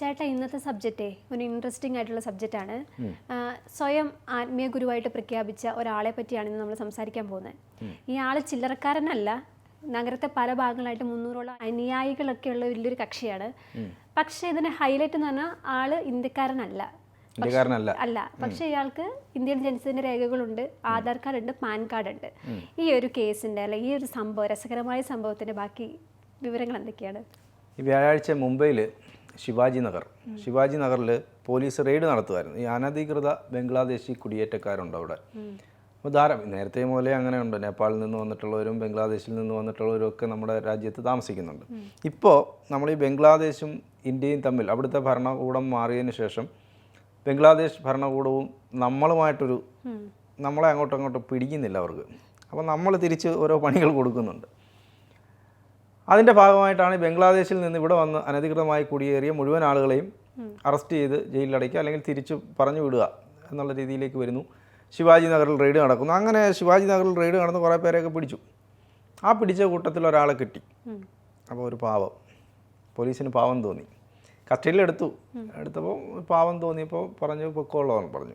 ചേട്ടാ ഇന്നത്തെ സബ്ജക്റ്റേ ഒരു ഇൻട്രസ്റ്റിംഗ് ആയിട്ടുള്ള സബ്ജക്റ്റ് ആണ്. സ്വയം ആത്മീയ ഗുരുവായിട്ട് പ്രഖ്യാപിച്ച ഒരാളെ പറ്റിയാണ് ഇന്ന് നമ്മൾ സംസാരിക്കാൻ പോകുന്നത്. ഈ ആൾ ചില്ലറക്കാരനല്ല നഗരത്തെ പല ഭാഗങ്ങളായിട്ട് മുന്നൂറോളം അനുയായികളൊക്കെ ഉള്ള വലിയൊരു കക്ഷിയാണ്. പക്ഷേ ഇതിന്റെ ഹൈലൈറ്റ് എന്ന് പറഞ്ഞാൽ ആൾ ഇന്ത്യക്കാരനല്ല. ഇന്ത്യക്കാരനല്ല. അല്ല പക്ഷെ ഇയാൾക്ക് ഇന്ത്യൻ ജനിച്ചതിന്റെ രേഖകളുണ്ട് ആധാർ കാർഡ് ഉണ്ട് പാൻ കാർഡ് ഉണ്ട് ഈ ഒരു കേസിന്റെ അല്ലെ ഈ ഒരു സംഭവം രസകരമായ സംഭവത്തിന്റെ ബാക്കി വിവരങ്ങൾ എന്തൊക്കെയാണ്? ഈ വ്യാഴാഴ്ച മുംബൈയിൽ ശിവാജി നഗർ ശിവാജി നഗറിൽ പോലീസ് റെയ്ഡ് നടത്തുമായിരുന്നു ഈ അനധികൃത ബംഗ്ലാദേശി കുടിയേറ്റക്കാരുണ്ട് അവിടെ. അപ്പോൾ ധാരാളം നേരത്തെ മുതലേ അങ്ങനെയുണ്ട്. നേപ്പാളിൽ നിന്ന് വന്നിട്ടുള്ളവരും ബംഗ്ലാദേശിൽ നിന്ന് വന്നിട്ടുള്ളവരും ഒക്കെ നമ്മുടെ രാജ്യത്ത് താമസിക്കുന്നുണ്ട്. ഇപ്പോൾ നമ്മൾ ഈ ബംഗ്ലാദേശും ഇന്ത്യയും തമ്മിൽ അവിടുത്തെ ഭരണകൂടം മാറിയതിന് ശേഷം ബംഗ്ലാദേശ് ഭരണകൂടവും നമ്മളുമായിട്ടൊരു നമ്മളെ അങ്ങോട്ടും അങ്ങോട്ടും പിടിക്കുന്നില്ല അവർക്ക്. അപ്പോൾ നമ്മൾ തിരിച്ച് ഓരോ പണികൾ കൊടുക്കുന്നുണ്ട്. അതിന്റെ ഭാഗമായിട്ടാണ് ബംഗ്ലാദേശിൽ നിന്ന് ഇവിടെ വന്ന് അനധികൃതമായി കുടിയേറിയ മുഴുവൻ ആളുകളെയും അറസ്റ്റ് ചെയ്ത് ജയിലിലടയ്ക്കുക അല്ലെങ്കിൽ തിരിച്ചു പറഞ്ഞു വിടുക എന്നുള്ള രീതിയിലേക്ക് വരുന്നു. ശിവാജി നഗറിൽ റെയ്ഡ് നടക്കുന്നു. അങ്ങനെ ശിവാജി നഗറിൽ റെയ്ഡ് നടന്ന് കുറേ പേരെയൊക്കെ പിടിച്ചു. ആ പിടിച്ച കൂട്ടത്തിൽ ഒരാളെ കിട്ടി. അപ്പോൾ ഒരു പാവം. പോലീസിന് പാവം തോന്നി. കസ്റ്റഡിയിലെടുത്തു എടുത്തപ്പോൾ പാവം തോന്നിയപ്പോൾ പറഞ്ഞു പൊക്കോളോന്ന് പറഞ്ഞു.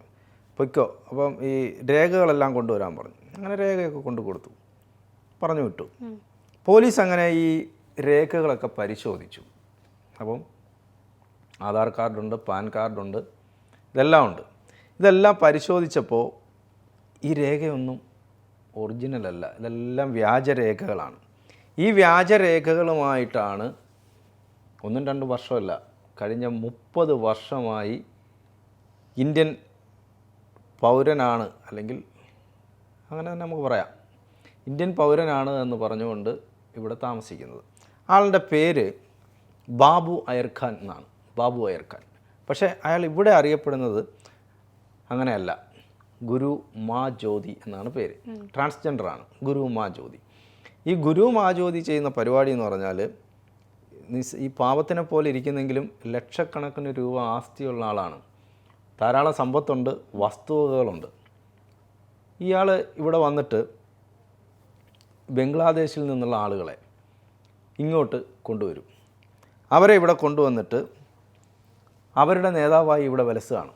പൊയ്ക്കോ. അപ്പം ഈ രേഖകളെല്ലാം കൊണ്ടുവരാൻ പറഞ്ഞു. അങ്ങനെ രേഖയൊക്കെ കൊണ്ടു കൊടുത്തു പറഞ്ഞു വിട്ടു. പോലീസ് അങ്ങനെ ഈ രേഖകളൊക്കെ പരിശോധിച്ചു. അപ്പം ആധാർ കാർഡുണ്ട് പാൻ കാർഡുണ്ട് ഇതെല്ലാം ഉണ്ട്. ഇതെല്ലാം പരിശോധിച്ചപ്പോൾ ഈ രേഖയൊന്നും ഒറിജിനൽ അല്ല ഇതെല്ലാം വ്യാജരേഖകളാണ്. ഈ വ്യാജരേഖകളുമായിട്ടാണ് ഒന്നും രണ്ട് വർഷമല്ല കഴിഞ്ഞ മുപ്പത് വർഷമായി ഇന്ത്യൻ പൗരനാണ് അല്ലെങ്കിൽ അങ്ങനെ തന്നെ നമുക്ക് പറയാം. ഇന്ത്യൻ പൗരനാണ് എന്ന് പറഞ്ഞുകൊണ്ട് ഇവിടെ താമസിക്കുന്നത്. ആളുടെ പേര് ബാബു അയർഖാൻ എന്നാണ്. ബാബു അയർഖാൻ. പക്ഷേ അയാൾ ഇവിടെ അറിയപ്പെടുന്നത് അങ്ങനെയല്ല. ഗുരു മാ ജ്യോതി എന്നാണ് പേര്. ട്രാൻസ്ജെൻഡറാണ് ഗുരു മാ ജ്യോതി. ഈ ഗുരു മാ ജ്യോതി ചെയ്യുന്ന പരിപാടി എന്ന് പറഞ്ഞാൽ ഈ പാപത്തിനെ പോലെ ഇരിക്കുന്നെങ്കിലും ലക്ഷക്കണക്കിന് രൂപ ആസ്തിയുള്ള ആളാണ്. ധാരാളം സമ്പത്തുണ്ട് വസ്തുവകകളുണ്ട്. ഇയാൾ ഇവിടെ വന്നിട്ട് ബംഗ്ലാദേശിൽ നിന്നുള്ള ആളുകളെ ഇങ്ങോട്ട് കൊണ്ടുവരും. അവരെ ഇവിടെ കൊണ്ടുവന്നിട്ട് അവരുടെ നേതാവായി ഇവിടെ വലസുകയാണ്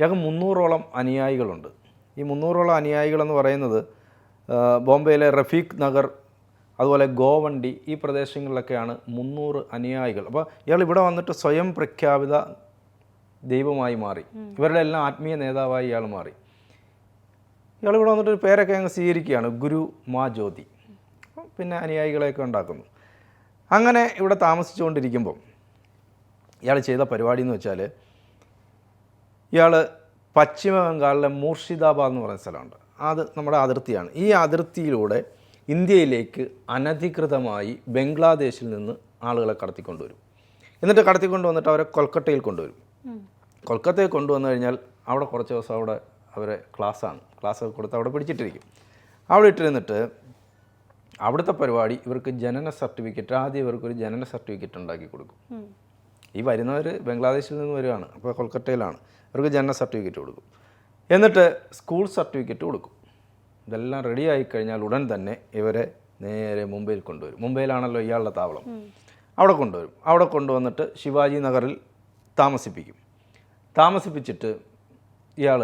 ഇയാൾക്ക് മുന്നൂറോളം അനുയായികളുണ്ട്. ഈ മുന്നൂറോളം അനുയായികളെന്ന് പറയുന്നത് ബോംബെയിലെ റഫീഖ് നഗർ അതുപോലെ ഗോവണ്ടി ഈ പ്രദേശങ്ങളിലൊക്കെയാണ് മുന്നൂറ് അനുയായികൾ. അപ്പോൾ ഇയാൾ ഇവിടെ വന്നിട്ട് സ്വയം പ്രഖ്യാപിത ദൈവമായി മാറി. ഇവരുടെ എല്ലാം ആത്മീയ നേതാവായി ഇയാൾ മാറി. ഇയാൾ ഇവിടെ വന്നിട്ട് ഒരു പേരൊക്കെ അങ്ങ് സ്വീകരിക്കുകയാണ്. ഗുരു മാ ജ്യോതി. പിന്നെ അനുയായികളെയൊക്കെ ഉണ്ടാക്കുന്നു. അങ്ങനെ ഇവിടെ താമസിച്ചുകൊണ്ടിരിക്കുമ്പം ഇയാൾ ചെയ്ത പരിപാടി എന്ന് വെച്ചാൽ ഇയാൾ പശ്ചിമ ബംഗാളിലെ മൂർഷിദാബാദ് എന്ന് പറയുന്ന സ്ഥലമുണ്ട്. അത് നമ്മുടെ അതിർത്തിയാണ്. ഈ അതിർത്തിയിലൂടെ ഇന്ത്യയിലേക്ക് അനധികൃതമായി ബംഗ്ലാദേശിൽ നിന്ന് ആളുകളെ കടത്തിക്കൊണ്ടുവരും. എന്നിട്ട് കടത്തിക്കൊണ്ട് വന്നിട്ട് അവരെ കൊൽക്കത്തയിൽ കൊണ്ടുവരും. കൊൽക്കത്തയിൽ കൊണ്ടുവന്നു കഴിഞ്ഞാൽ അവിടെ കുറച്ച് ദിവസം അവിടെ അവരെ ക്ലാസ്സാണ്. ക്ലാസ്സൊക്കെ കൊടുത്ത് അവിടെ പിടിച്ചിട്ടിരിക്കും. അവിടെ ഇട്ടിരുന്നിട്ട് അവിടുത്തെ പരിപാടി ഇവർക്ക് ജനന സർട്ടിഫിക്കറ്റ് ആദ്യം ഇവർക്കൊരു ജനന സർട്ടിഫിക്കറ്റ് ഉണ്ടാക്കി കൊടുക്കും. ഈ വരുന്നവർ ബംഗ്ലാദേശിൽ നിന്ന് വരുവാണ് അപ്പോൾ കൊൽക്കത്തയിലാണ് ഇവർക്ക് ജനന സർട്ടിഫിക്കറ്റ് കൊടുക്കും. എന്നിട്ട് സ്കൂൾ സർട്ടിഫിക്കറ്റ് കൊടുക്കും. ഇതെല്ലാം റെഡി ആയി കഴിഞ്ഞാൽ ഉടൻ തന്നെ ഇവരെ നേരെ മുംബൈയിൽ കൊണ്ടുവരും. മുംബൈയിലാണല്ലോ ഇയാളുടെ താവളം. അവിടെ കൊണ്ടുവരും. അവിടെ കൊണ്ടുവന്നിട്ട് ശിവാജി നഗറിൽ താമസിപ്പിക്കും. താമസിപ്പിച്ചിട്ട് ഇയാൾ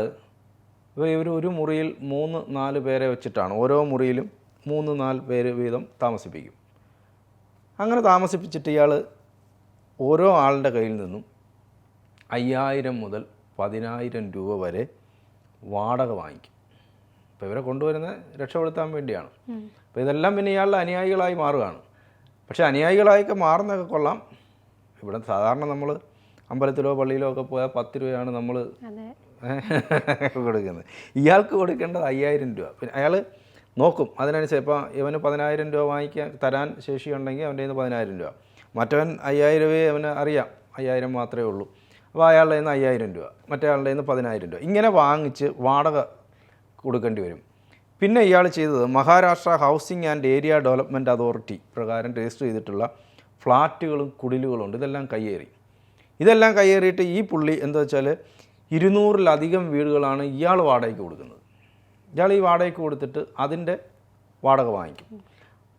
ഇവർ ഒരു മുറിയിൽ മൂന്ന് നാല് പേരെ വെച്ചിട്ടാണ്. ഓരോ മുറിയിലും മൂന്ന് നാല് പേര് വീതം താമസിപ്പിക്കും. അങ്ങനെ താമസിപ്പിച്ചിട്ട് ഇയാൾ ഓരോ ആളുടെ കയ്യിൽ നിന്നും അയ്യായിരം മുതൽ പതിനായിരം രൂപ വരെ വാടക വാങ്ങിക്കും. അപ്പോൾ ഇവരെ കൊണ്ടുവരുന്നത് രക്ഷപ്പെടുത്താൻ വേണ്ടിയാണ്. അപ്പോൾ ഇതെല്ലാം പിന്നെ ഇയാളുടെ അനുയായികളായി മാറുകയാണ്. പക്ഷേ അനുയായികളായൊക്കെ മാറുന്നതൊക്കെ കൊള്ളാം. ഇവിടെ സാധാരണ നമ്മൾ അമ്പലത്തിലോ പള്ളിയിലോ ഒക്കെ പോയാൽ പത്ത് രൂപയാണ് നമ്മൾ കൊടുക്കുന്നത്. ഇയാൾക്ക് കൊടുക്കേണ്ടത് അയ്യായിരം രൂപ. പിന്നെ അയാൾ നോക്കും അതിനനുസരിച്ച്. ഇപ്പോൾ ഇവന് പതിനായിരം രൂപ വാങ്ങിക്കാൻ തരാൻ ശേഷിയുണ്ടെങ്കിൽ അവന്റെ നിന്ന് പതിനായിരം രൂപ. മറ്റവൻ അയ്യായിരം രൂപയെ അവന് അറിയാം. അയ്യായിരം മാത്രമേ ഉള്ളൂ. അപ്പോൾ അയാളുടെ നിന്ന് അയ്യായിരം രൂപ. മറ്റേ ആളുടെ നിന്ന് പതിനായിരം രൂപ. ഇങ്ങനെ വാങ്ങിച്ച് വാടക കൊടുക്കേണ്ടി വരും. പിന്നെ ഇയാൾ ചെയ്തത് Maharashtra housing and area development authority പ്രകാരം രജിസ്റ്റർ ചെയ്തിട്ടുള്ള ഫ്ലാറ്റുകളും കുടിലുകളും ഉണ്ട്. ഇതെല്ലാം കയ്യേറി. ഇതെല്ലാം കയ്യേറിയിട്ട് ഈ പുള്ളി എന്താ വെച്ചാൽ ഇരുന്നൂറിലധികം വീടുകളാണ് ഇയാൾ വാടകയ്ക്ക് കൊടുക്കുന്നത്. ഇയാൾ ഈ വാടകയ്ക്ക് കൊടുത്തിട്ട് അതിന്റെ വാടക വാങ്ങിക്കും.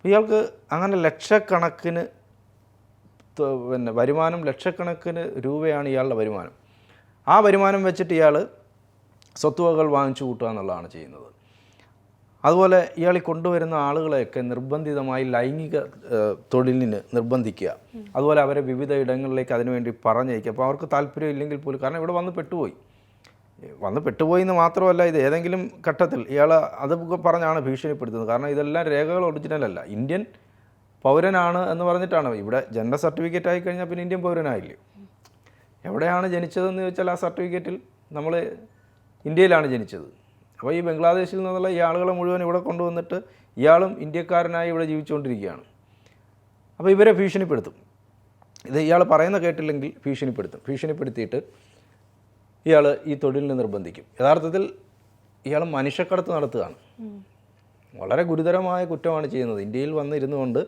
ഇയാൾക്ക് അങ്ങനെ ലക്ഷക്കണക്കിന് പിന്നെ വരുമാനം ലക്ഷക്കണക്കിന് രൂപയാണ് ഇയാളുടെ വരുമാനം. ആ വരുമാനം വെച്ചിട്ട് ഇയാൾ സ്വത്തുവകകൾ വാങ്ങിച്ചു കൂട്ടുക എന്നുള്ളതാണ് ചെയ്യുന്നത്. അതുപോലെ ഇയാൾ കൊണ്ടുവരുന്ന ആളുകളെയൊക്കെ നിർബന്ധിതമായി ലൈംഗിക തൊഴിലിന് നിർബന്ധിക്കുക. അതുപോലെ അവരെ വിവിധ ഇടങ്ങളിലേക്ക് അതിനുവേണ്ടി പറഞ്ഞയക്കുക. അപ്പോൾ അവർക്ക് താല്പര്യം ഇല്ലെങ്കിൽ പോലും കാരണം ഇവിടെ വന്ന് പെട്ടുപോയി. വന്ന് പെട്ടുപോയി എന്ന് മാത്രമല്ല ഇത് ഏതെങ്കിലും ഘട്ടത്തിൽ ഇയാൾ അത് പറഞ്ഞാണ് ഭീഷണിപ്പെടുത്തുന്നത്. കാരണം ഇതെല്ലാം രേഖകൾ ഒറിജിനലല്ല ഇന്ത്യൻ പൗരനാണ് എന്ന് പറഞ്ഞിട്ടാണ്. ഇവിടെ ജനന സർട്ടിഫിക്കറ്റ് ആയി കഴിഞ്ഞാൽ പിന്നെ ഇന്ത്യൻ പൗരനായില്ലേ? എവിടെയാണ് ജനിച്ചതെന്ന് ചോദിച്ചാൽ ആ സർട്ടിഫിക്കറ്റിൽ നമ്മൾ ഇന്ത്യയിലാണ് ജനിച്ചത്. അപ്പോൾ ഈ ബംഗ്ലാദേശിൽ നിന്നുള്ള ഈ ആളുകളെ മുഴുവൻ ഇവിടെ കൊണ്ടുവന്നിട്ട് ഇയാളും ഇന്ത്യക്കാരനായി ഇവിടെ ജീവിച്ചുകൊണ്ടിരിക്കുകയാണ്. അപ്പോൾ ഇവരെ ഭീഷണിപ്പെടുത്തും. ഇത് ഇയാൾ പറയുന്ന കേട്ടില്ലെങ്കിൽ ഭീഷണിപ്പെടുത്തും. ഭീഷണിപ്പെടുത്തിയിട്ട് ഇയാൾ ഈ തൊഴിലിനെ നിർബന്ധിക്കും. യഥാർത്ഥത്തിൽ ഇയാൾ മനുഷ്യക്കടത്ത് നടത്തുകയാണ്. വളരെ ഗുരുതരമായ കുറ്റമാണ് ചെയ്യുന്നത്. ഇന്ത്യയിൽ വന്നിരുന്നു കൊണ്ട്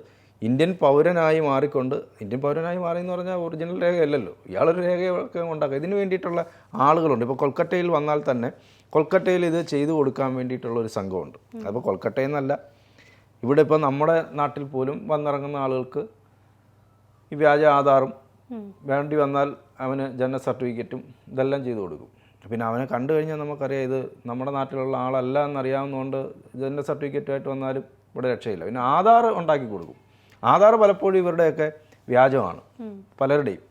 ഇന്ത്യൻ പൗരനായി മാറിക്കൊണ്ട് ഇന്ത്യൻ പൗരനായി മാറി എന്ന് പറഞ്ഞാൽ ഒറിജിനൽ രേഖയല്ലല്ലോ. ഇയാളൊരു രേഖയൊക്കെ ഉണ്ടാക്കുക. ഇതിന് വേണ്ടിയിട്ടുള്ള ആളുകളുണ്ട്. ഇപ്പോൾ കൊൽക്കത്തയിൽ വന്നാൽ തന്നെ കൊൽക്കത്തയിൽ ഇത് ചെയ്തു കൊടുക്കാൻ വേണ്ടിയിട്ടുള്ള ഒരു സംഘമുണ്ട്. അപ്പോൾ കൊൽക്കത്തയിൽ നിന്നല്ല ഇവിടെ ഇപ്പോൾ നമ്മുടെ നാട്ടിൽ പോലും വന്നിറങ്ങുന്ന ആളുകൾക്ക് ഈ വ്യാജ ആധാറും വേണ്ടി വന്നാൽ അവന് ജനന സർട്ടിഫിക്കറ്റും ഇതെല്ലാം ചെയ്തു കൊടുക്കും. പിന്നെ അവനെ കണ്ടു കഴിഞ്ഞാൽ നമുക്കറിയാം ഇത് നമ്മുടെ നാട്ടിലുള്ള ആളല്ല എന്നറിയാവുന്നതുകൊണ്ട് ജനന സർട്ടിഫിക്കറ്റുമായിട്ട് വന്നാലും ഇവിടെ രക്ഷയില്ല. പിന്നെ ആധാർ ഉണ്ടാക്കി കൊടുക്കും. ആധാർ പലപ്പോഴും ഇവരുടെയൊക്കെ വ്യാജമാണ്. പലരുടെയും.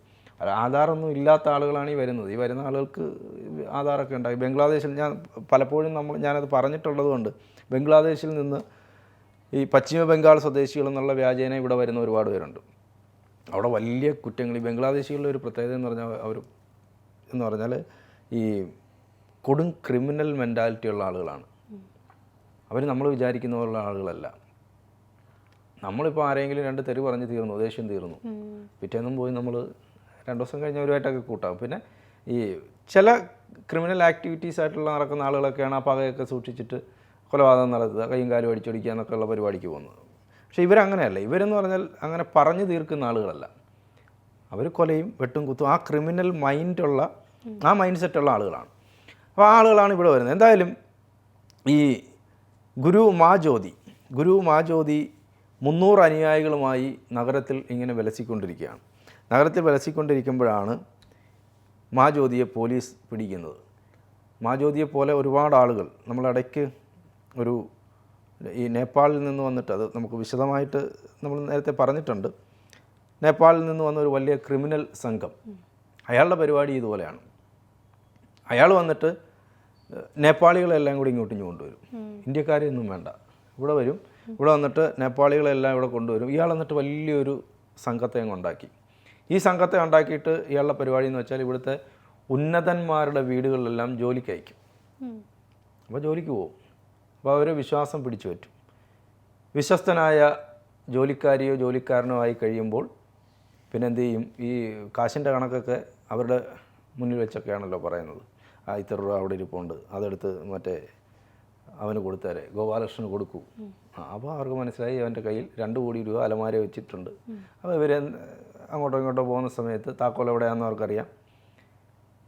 ആധാറൊന്നും ഇല്ലാത്ത ആളുകളാണ് ഈ വരുന്നത്. ഈ വരുന്ന ആളുകൾക്ക് ആധാറൊക്കെ ഉണ്ടായി. ബംഗ്ലാദേശിൽ ഞാൻ പലപ്പോഴും നമ്മൾ ഞാനത് പറഞ്ഞിട്ടുള്ളത് കൊണ്ട് ബംഗ്ലാദേശിൽ നിന്ന് ഈ പശ്ചിമ ബംഗാൾ സ്വദേശികൾ എന്നുള്ള വ്യാജേന ഇവിടെ വരുന്ന ഒരുപാട് പേരുണ്ട്. അവിടെ വലിയ കുറ്റങ്ങൾ ഈ ബംഗ്ലാദേശികളുടെ ഒരു പ്രത്യേകത എന്ന് പറഞ്ഞാൽ അവർ എന്ന് പറഞ്ഞാൽ ഈ കൊടും ക്രിമിനൽ മെന്റാലിറ്റി ഉള്ള ആളുകളാണ്. അവർ നമ്മൾ വിചാരിക്കുന്ന പോലുള്ള ആളുകളല്ല. നമ്മളിപ്പോൾ ആരെങ്കിലും രണ്ട് തെറി പറഞ്ഞ് തീർന്നു ദേഷ്യം തീർന്നു പിറ്റേന്നും പോയി നമ്മൾ രണ്ട് ദിവസം കഴിഞ്ഞ് അവരുമായിട്ടൊക്കെ കൂട്ടാം പിന്നെ ഈ ചില ക്രിമിനൽ ആക്ടിവിറ്റീസ് ആയിട്ടുള്ള നടക്കുന്ന ആളുകളൊക്കെയാണ് ആ പകയൊക്കെ സൂക്ഷിച്ചിട്ട് കൊലപാതകം നടത്തുക കൈയും കാലും അടിച്ചൊടിക്കുക എന്നൊക്കെയുള്ള പരിപാടിക്ക് പോകുന്നത്. പക്ഷേ ഇവരങ്ങനെയല്ല. ഇവരെന്ന് പറഞ്ഞാൽ അങ്ങനെ പറഞ്ഞു തീർക്കുന്ന ആളുകളല്ല. അവർ കൊലയും വെട്ടും കുത്തും ആ ക്രിമിനൽ മൈൻഡുള്ള ആ മൈൻഡ് സെറ്റുള്ള ആളുകളാണ്. അപ്പോൾ ആ ആളുകളാണ് ഇവിടെ വരുന്നത്. എന്തായാലും ഈ ഗുരു മാ ജ്യോതി ഗുരു മാ ജ്യോതി മുന്നൂറ് അനുയായികളുമായി നഗരത്തിൽ ഇങ്ങനെ വിലസിക്കൊണ്ടിരിക്കുകയാണ്. നഗരത്തിൽ വിലസിക്കൊണ്ടിരിക്കുമ്പോഴാണ് മാ ജ്യോതിയെ പോലീസ് പിടിക്കുന്നത്. മാ ജ്യോതിയെ പോലെ ഒരുപാട് ആളുകൾ നമ്മളിടയ്ക്ക് ഒരു ഈ നേപ്പാളിൽ നിന്ന് വന്നിട്ട് അത് നമുക്ക് വിശദമായിട്ട് നമ്മൾ നേരത്തെ പറഞ്ഞിട്ടുണ്ട്. നേപ്പാളിൽ നിന്ന് വന്ന ഒരു വലിയ ക്രിമിനൽ സംഘം. അയാളുടെ പരിപാടി ഇതുപോലെയാണ്. അയാൾ വന്നിട്ട് നേപ്പാളികളെല്ലാം കൂടി ഇങ്ങോട്ട് ഇങ്ങ് കൊണ്ടുവരും. ഇന്ത്യക്കാരെയൊന്നും വേണ്ട. ഇവിടെ വരും. ഇവിടെ വന്നിട്ട് നേപ്പാളികളെല്ലാം ഇവിടെ കൊണ്ടുവരും. ഇയാൾ എന്നിട്ട് വലിയൊരു സംഘത്തെ അങ്ങ് ഉണ്ടാക്കി. ഈ സംഘത്തെ ഉണ്ടാക്കിയിട്ട് ഇയാളുടെ പരിപാടി എന്ന് വെച്ചാൽ ഇവിടുത്തെ ഉന്നതന്മാരുടെ വീടുകളിലെല്ലാം ജോലിക്ക് അയക്കും. അപ്പോൾ ജോലിക്ക് പോകും. അപ്പോൾ അവർ വിശ്വാസം പിടിച്ചു പറ്റും. വിശ്വസ്തനായ ജോലിക്കാരിയോ ജോലിക്കാരനോ ആയി കഴിയുമ്പോൾ പിന്നെ എന്ത് ചെയ്യും? ഈ കാശിന്റെ കണക്കൊക്കെ അവരുടെ മുന്നിൽ വെച്ചൊക്കെയാണല്ലോ പറയുന്നത്. ആ ഇത്ര രൂപ അവിടെ ഇരിപ്പുണ്ട് അതെടുത്ത് മറ്റേ അവന് കൊടുത്തേരെ ഗോപാലകൃഷ്ണന് കൊടുക്കൂ. അപ്പോൾ അവർക്ക് മനസ്സിലായി അവന്റെ കയ്യിൽ രണ്ട് കോടി രൂപ അലമാര വെച്ചിട്ടുണ്ട്. അപ്പോൾ ഇവർ അങ്ങോട്ടോ ഇങ്ങോട്ടോ പോകുന്ന സമയത്ത് താക്കോൽ എവിടെയാണെന്ന് അവർക്കറിയാം.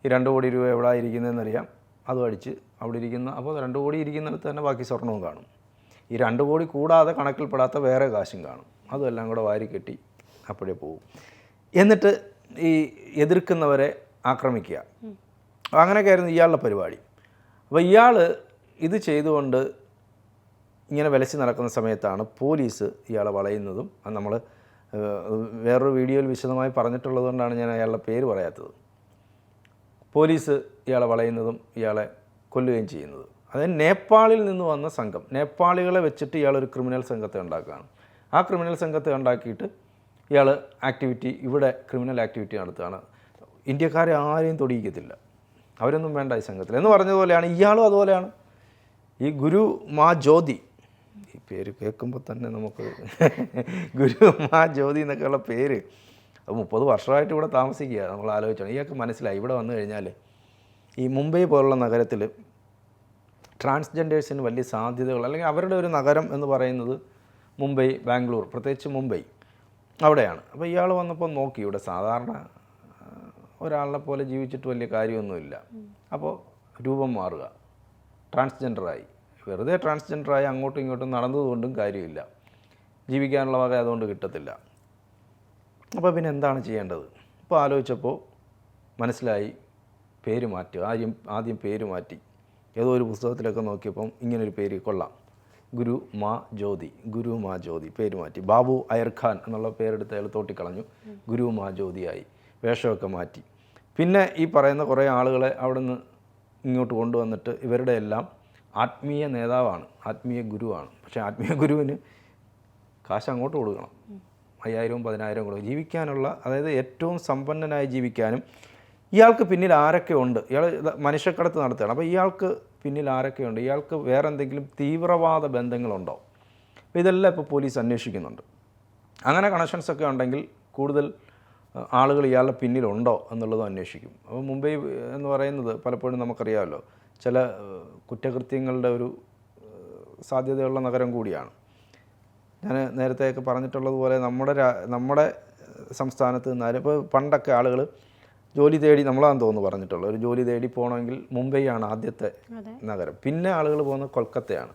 ഈ രണ്ട് കോടി രൂപ എവിടെ ഇരിക്കുന്നതെന്നറിയാം. അതും അടിച്ച് അവിടെ ഇരിക്കുന്ന അപ്പോൾ രണ്ട് കോടി ഇരിക്കുന്നിടത്ത് തന്നെ ബാക്കി സ്വർണവും കാണും. ഈ രണ്ട് കോടി കൂടാതെ കണക്കിൽപ്പെടാത്ത വേറെ കാശും കാണും. അതെല്ലാം കൂടെ വാരി കെട്ടി അപ്പോഴേ പോകും എന്നിട്ട് ഈ എതിർക്കുന്നവരെ ആക്രമിക്കുക. അങ്ങനെയൊക്കെ ആയിരുന്നു ഇയാളുടെ പരിപാടി. അപ്പോൾ ഇയാൾ ഇത് ചെയ്തുകൊണ്ട് ഇങ്ങനെ വിലച്ച് നടക്കുന്ന സമയത്താണ് പോലീസ് ഇയാളെ വളയുന്നതും അത് നമ്മൾ വേറൊരു വീഡിയോയിൽ വിശദമായി പറഞ്ഞിട്ടുള്ളതുകൊണ്ടാണ് ഞാൻ അയാളുടെ പേര് പറയാത്തത്. പോലീസ് ഇയാളെ വളയുന്നതും ഇയാളെ കൊല്ലുകയും ചെയ്യുന്നത്. അതായത് നേപ്പാളിൽ നിന്ന് വന്ന സംഘം. നേപ്പാളികളെ വെച്ചിട്ട് ഇയാൾ ഒരു ക്രിമിനൽ സംഘത്തെ ഉണ്ടാക്കുകയാണ്. ആ ക്രിമിനൽ സംഘത്തെ ഉണ്ടാക്കിയിട്ട് ഇയാൾ ആക്ടിവിറ്റി ഇവിടെ ക്രിമിനൽ ആക്ടിവിറ്റി നടത്തുകയാണ്. ഇന്ത്യക്കാരെ ആരെയും തൊടിയിക്കത്തില്ല. അവരൊന്നും വേണ്ട ഈ സംഘത്തിൽ. എന്ന് പറഞ്ഞതുപോലെയാണ് ഇയാളും അതുപോലെയാണ്. ഈ ഗുരു മാ ജ്യോതി ഈ പേര് കേൾക്കുമ്പോൾ തന്നെ നമുക്ക് ഗുരു മാ ജ്യോതി എന്നൊക്കെയുള്ള പേര്. അത് മുപ്പത് വർഷമായിട്ട് ഇവിടെ താമസിക്കുക നമ്മൾ ആലോചിച്ചാണ്. ഇയാൾക്ക് മനസ്സിലായി. ഇവിടെ വന്നു കഴിഞ്ഞാൽ ഈ മുംബൈ പോലുള്ള നഗരത്തിൽ ട്രാൻസ്ജെൻഡേഴ്സിന് വലിയ സാധ്യതകൾ അല്ലെങ്കിൽ അവരുടെ ഒരു നഗരം എന്ന് പറയുന്നത് മുംബൈ ബാംഗ്ലൂർ പ്രത്യേകിച്ച് മുംബൈ അവിടെയാണ്. അപ്പോൾ ഇയാൾ വന്നപ്പോൾ നോക്കി ഇവിടെ സാധാരണ ഒരാളെ പോലെ ജീവിച്ചിട്ട് വലിയ കാര്യമൊന്നുമില്ല. അപ്പോൾ രൂപം മാറുക. ട്രാൻസ്ജെൻഡറായി. വെറുതെ ട്രാൻസ്ജെൻഡറായി അങ്ങോട്ടും ഇങ്ങോട്ടും നടന്നതുകൊണ്ടും കാര്യമില്ല. ജീവിക്കാനുള്ള വക അതുകൊണ്ട് കിട്ടത്തില്ല. അപ്പോൾ പിന്നെ എന്താണ് ചെയ്യേണ്ടത്? അപ്പോൾ ആലോചിച്ചപ്പോൾ മനസ്സിലായി പേര് മാറ്റി ആദ്യം ആദ്യം പേര് മാറ്റി. ഏതോ ഒരു പുസ്തകത്തിലൊക്കെ നോക്കിയപ്പം ഇങ്ങനൊരു പേര് കൊള്ളാം. ഗുരു മാ ജ്യോതി ഗുരു മാ ജ്യോതി പേര് മാറ്റി. ബാബു അയർഖാൻ എന്നുള്ള പേരെടുത്ത് അയാൾ തോട്ടിക്കളഞ്ഞു. ഗുരു മാ ജ്യോതിയായി വേഷമൊക്കെ മാറ്റി. പിന്നെ ഈ പറയുന്ന കുറേ ആളുകളെ അവിടെ നിന്ന് ഇങ്ങോട്ട് കൊണ്ടുവന്നിട്ട് ഇവരുടെ എല്ലാം ആത്മീയ നേതാവാണ് ആത്മീയ ഗുരുവാണ്. പക്ഷേ ആത്മീയ ഗുരുവിന് കാശ് അങ്ങോട്ട് കൊടുക്കണം. അയ്യായിരവും പതിനായിരവും കൊടുക്കണം. ജീവിക്കാനുള്ള അതായത് ഏറ്റവും സമ്പന്നനായി ജീവിക്കാനും ഇയാൾക്ക് പിന്നിൽ ആരൊക്കെ ഉണ്ട്? ഇയാൾ മനുഷ്യക്കടത്ത് നടത്തുകയാണ്. അപ്പോൾ ഇയാൾക്ക് പിന്നിൽ ആരൊക്കെയുണ്ട് ഇയാൾക്ക് വേറെ എന്തെങ്കിലും തീവ്രവാദ ബന്ധങ്ങളുണ്ടോ? അപ്പോൾ ഇതെല്ലാം ഇപ്പോൾ പോലീസ് അന്വേഷിക്കുന്നുണ്ട്. അങ്ങനെ കണക്ഷൻസ് ഒക്കെ ഉണ്ടെങ്കിൽ കൂടുതൽ ആളുകൾ ഇയാളുടെ പിന്നിലുണ്ടോ എന്നുള്ളതും അന്വേഷിക്കും. അപ്പോൾ മുംബൈ എന്ന് പറയുന്നത് പലപ്പോഴും നമുക്കറിയാമല്ലോ ചില കുറ്റകൃത്യങ്ങളുടെ ഒരു സാധ്യതയുള്ള നഗരം കൂടിയാണ്. ഞാൻ നേരത്തെയൊക്കെ പറഞ്ഞിട്ടുള്ളതുപോലെ നമ്മുടെ നമ്മുടെ സംസ്ഥാനത്ത് നിന്നാലും ഇപ്പോൾ പണ്ടൊക്കെ ആളുകൾ ജോലി തേടി നമ്മളാന്ന് തോന്നുന്നു പറഞ്ഞിട്ടുള്ളത് ഒരു ജോലി തേടി പോകണമെങ്കിൽ മുംബൈയാണ് ആദ്യത്തെ നഗരം. പിന്നെ ആളുകൾ പോകുന്നത് കൊൽക്കത്തയാണ്.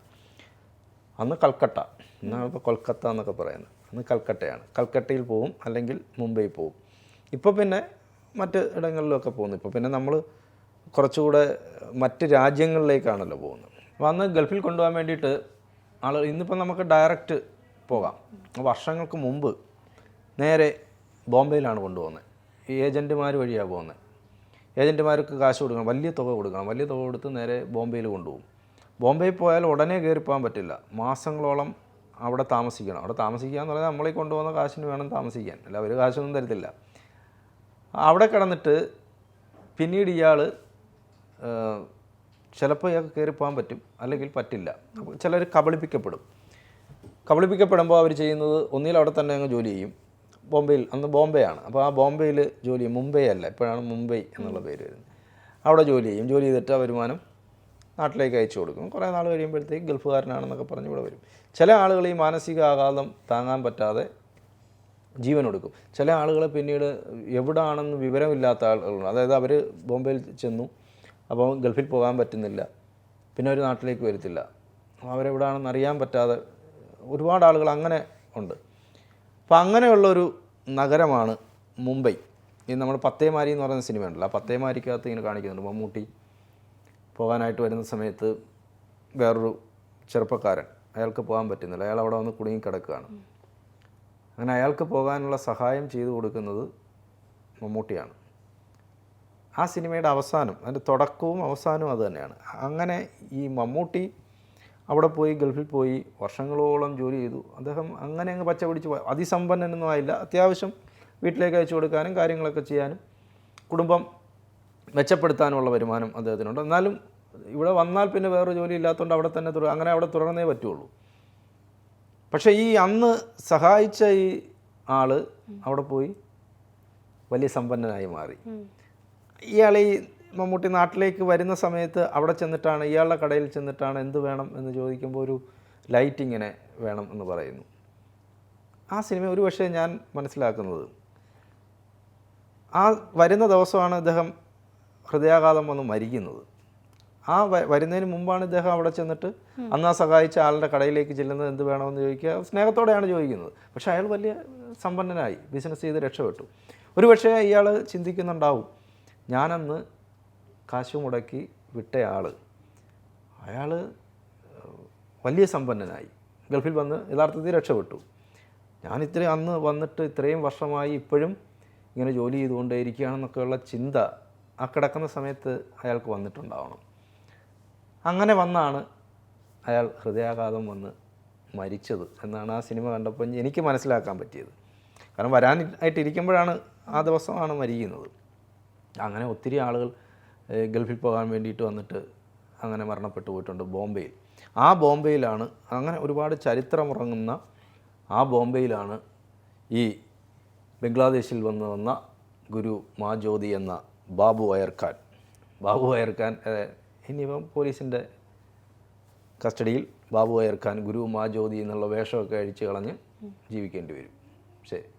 അന്ന് കൽക്കട്ട. എന്നാണ് ഇപ്പോൾ കൊൽക്കത്ത എന്നൊക്കെ പറയുന്നത്. അന്ന് കൽക്കട്ടയാണ്. കൽക്കട്ടയിൽ പോവും അല്ലെങ്കിൽ മുംബൈ പോവും. ഇപ്പോൾ പിന്നെ മറ്റ് ഇടങ്ങളിലൊക്കെ പോകുന്നു. ഇപ്പോൾ പിന്നെ നമ്മൾ കുറച്ചുകൂടെ മറ്റ് രാജ്യങ്ങളിലേക്കാണല്ലോ പോകുന്നത്. അപ്പോൾ അന്ന് ഗൾഫിൽ കൊണ്ടുപോകാൻ വേണ്ടിയിട്ട് ആളുകൾ ഇന്നിപ്പോൾ നമുക്ക് ഡയറക്റ്റ് പോകാം. വർഷങ്ങൾക്ക് മുമ്പ് നേരെ ബോംബെയിലാണ് കൊണ്ടുപോകുന്നത്. ഏജന്റുമാർ വഴിയാണ് പോകുന്നത് ഏജന്റുമാർക്ക് കാശ് കൊടുക്കണം വലിയ തുക കൊടുക്കണം. വലിയ തുക കൊടുത്ത് നേരെ ബോംബെയിൽ കൊണ്ടുപോകും. ബോംബെയിൽ പോയാൽ ഉടനെ കയറി പോകാൻ പറ്റില്ല. മാസങ്ങളോളം അവിടെ താമസിക്കണം. അവിടെ താമസിക്കുക എന്ന് പറഞ്ഞാൽ നമ്മളീ കൊണ്ടുപോകുന്ന കാശിന് വേണം താമസിക്കാൻ. അല്ല അവർ കാശൊന്നും തരത്തില്ല. അവിടെ കിടന്നിട്ട് പിന്നീട് ഇയാൾ ചിലപ്പോൾ ഇയാൾക്ക് കയറിപ്പോകാൻ പറ്റും. അല്ലെങ്കിൽ പറ്റില്ല. ചിലർ കബളിപ്പിക്കപ്പെടും. കബളിപ്പിക്കപ്പെടുമ്പോൾ അവർ ചെയ്യുന്നത് ഒന്നിൽ അവിടെ തന്നെ അങ്ങ് ജോലി ചെയ്യും. ബോംബെയിൽ അന്ന് ബോംബെ ആണ് അപ്പോൾ ആ ബോംബെയിൽ ജോലി മുംബൈ അല്ല ഇപ്പോഴാണ് മുംബൈ എന്നുള്ള പേര് വരുന്നത്. അവിടെ ജോലി ചെയ്യും. ജോലി ചെയ്തിട്ട് ആ വരുമാനം നാട്ടിലേക്ക് അയച്ചു കൊടുക്കും. കുറേ നാൾ കഴിയുമ്പോഴത്തേക്ക് ഗൾഫുകാരനാണെന്നൊക്കെ പറഞ്ഞ് ഇവിടെ വരും. ചില ആളുകൾ ഈ മാനസിക ആഘാതം താങ്ങാൻ പറ്റാതെ ജീവൻ കൊടുക്കും ചില ആളുകളെ പിന്നീട് എവിടാണെന്ന് വിവരമില്ലാത്ത ആളുകളുണ്ട്. അതായത് അവർ ബോംബെയിൽ ചെന്നു. അപ്പോൾ ഗൾഫിൽ പോകാൻ പറ്റുന്നില്ല. പിന്നെ അവർ നാട്ടിലേക്ക് വരത്തില്ല. അവരെവിടാണെന്ന് അറിയാൻ പറ്റാതെ ഒരുപാട് ആളുകൾ അങ്ങനെ ഉണ്ട്. അപ്പോൾ അങ്ങനെയുള്ളൊരു നഗരമാണ് മുംബൈ. ഈ നമ്മൾ പത്തേമാരി എന്ന് പറയുന്ന സിനിമ ഉണ്ടല്ലോ ആ പത്തേമാരിക്കകത്ത് ഇങ്ങനെ കാണിക്കുന്നുണ്ട്. മമ്മൂട്ടി പോകാനായിട്ട് വരുന്ന സമയത്ത് വേറൊരു ചെറുപ്പക്കാരൻ. അയാൾക്ക് പോകാൻ പറ്റുന്നില്ല. അയാൾ അവിടെ വന്ന് കുടുങ്ങിക്കിടക്കുകയാണ് അങ്ങനെ അയാൾക്ക് പോകാനുള്ള സഹായം ചെയ്തു കൊടുക്കുന്നത് മമ്മൂട്ടിയാണ്. ആ സിനിമയുടെ അവസാനം അതിന്റെ തുടക്കവും അവസാനവും അതുതന്നെയാണ് അങ്ങനെ ഈ മമ്മൂട്ടി അവിടെ പോയി ഗൾഫിൽ പോയി വർഷങ്ങളോളം ജോലി ചെയ്തു. അദ്ദേഹം അങ്ങനെ അങ്ങ് പച്ച പിടിച്ച് അതിസമ്പന്നനൊന്നും ആയില്ല. അത്യാവശ്യം വീട്ടിലേക്ക് അയച്ചു കൊടുക്കാനും കാര്യങ്ങളൊക്കെ ചെയ്യാനും കുടുംബം മെച്ചപ്പെടുത്താനുമുള്ള വരുമാനം അദ്ദേഹത്തിനുണ്ട്. എന്നാലും ഇവിടെ വന്നാൽ പിന്നെ വേറൊരു ജോലി ഇല്ലാത്തതുകൊണ്ട് അവിടെ തന്നെ തുടർ അങ്ങനെ അവിടെ തുടർന്നേ പറ്റുള്ളൂ. പക്ഷേ ഈ അന്ന് സഹായിച്ച ഈ ആൾ അവിടെ പോയി വലിയ സമ്പന്നനായി മാറി. ഇയാൾ ഈ മമ്മൂട്ടി നാട്ടിലേക്ക് വരുന്ന സമയത്ത് അവിടെ ചെന്നിട്ടാണ് ഇയാളുടെ കടയിൽ ചെന്നിട്ടാണ് എന്ത് വേണം എന്ന് ചോദിക്കുമ്പോൾ ഒരു ലൈറ്റിങ്ങിനെ വേണം എന്ന് പറയുന്നു. ആ സിനിമ ഒരു പക്ഷേ ഞാൻ മനസ്സിലാക്കുന്നത്. ആ വരുന്ന ദിവസമാണ് ഇദ്ദേഹം ഹൃദയാഘാതം വന്ന് മരിക്കുന്നത്. ആ വരുന്നതിന് മുമ്പാണ് ഇദ്ദേഹം അവിടെ ചെന്നിട്ട് അന്ന് ആ സഹായിച്ച ആളുടെ കടയിലേക്ക് ചെല്ലുന്നത് എന്ത് വേണമെന്ന് ചോദിക്കുക സ്നേഹത്തോടെയാണ് ചോദിക്കുന്നത്. പക്ഷെ അയാൾ വലിയ സമ്പന്നനായി ബിസിനസ് ചെയ്ത് രക്ഷപ്പെട്ടു. ഒരു പക്ഷേ ഇയാൾ ചിന്തിക്കുന്നുണ്ടാവും ഞാനന്ന് കാശ് മുടക്കി വിട്ടയാൾ അയാൾ വലിയ സമ്പന്നനായി. ഗൾഫിൽ വന്ന് യഥാർത്ഥത്തിൽ രക്ഷപ്പെട്ടു. ഞാൻ ഇത്രയും അന്ന് വന്നിട്ട് ഇത്രയും വർഷമായി ഇപ്പോഴും ഇങ്ങനെ ജോലി ചെയ്തുകൊണ്ടേയിരിക്കുകയാണെന്നൊക്കെയുള്ള ചിന്ത ആ കിടക്കുന്ന സമയത്ത് അയാൾക്ക് വന്നിട്ടുണ്ടാവണം. അങ്ങനെ വന്നാണ് അയാൾ ഹൃദയാഘാതം വന്ന് മരിച്ചത് എന്നാണ് ആ സിനിമ കണ്ടപ്പോൾ എനിക്ക് മനസ്സിലാക്കാൻ പറ്റിയത്. കാരണം വരാനായിട്ടിരിക്കുമ്പോഴാണ് ആ ദിവസമാണ് മരിക്കുന്നത്. അങ്ങനെ ഒത്തിരി ആളുകൾ ഗൾഫിൽ പോകാൻ വേണ്ടിയിട്ട് വന്നിട്ട് അങ്ങനെ മരണപ്പെട്ടു പോയിട്ടുണ്ട് ബോംബെയിൽ. ആ ബോംബെയിലാണ് അങ്ങനെ ഒരുപാട് ചരിത്രമുറങ്ങുന്ന ആ ബോംബെയിലാണ് ഈ ബംഗ്ലാദേശിൽ വന്ന് വന്ന ഗുരു മാ ജ്യോതി എന്ന ബാബു അയർഖാൻ. ബാബു അയർഖാൻ ഇനിയിപ്പം പോലീസിന്റെ കസ്റ്റഡിയിൽ ബാബു അയർഖാൻ ഗുരു മാ ജ്യോതി എന്നുള്ള വേഷമൊക്കെ അഴിച്ച് കളഞ്ഞ് ജീവിക്കേണ്ടി വരും. ശരി.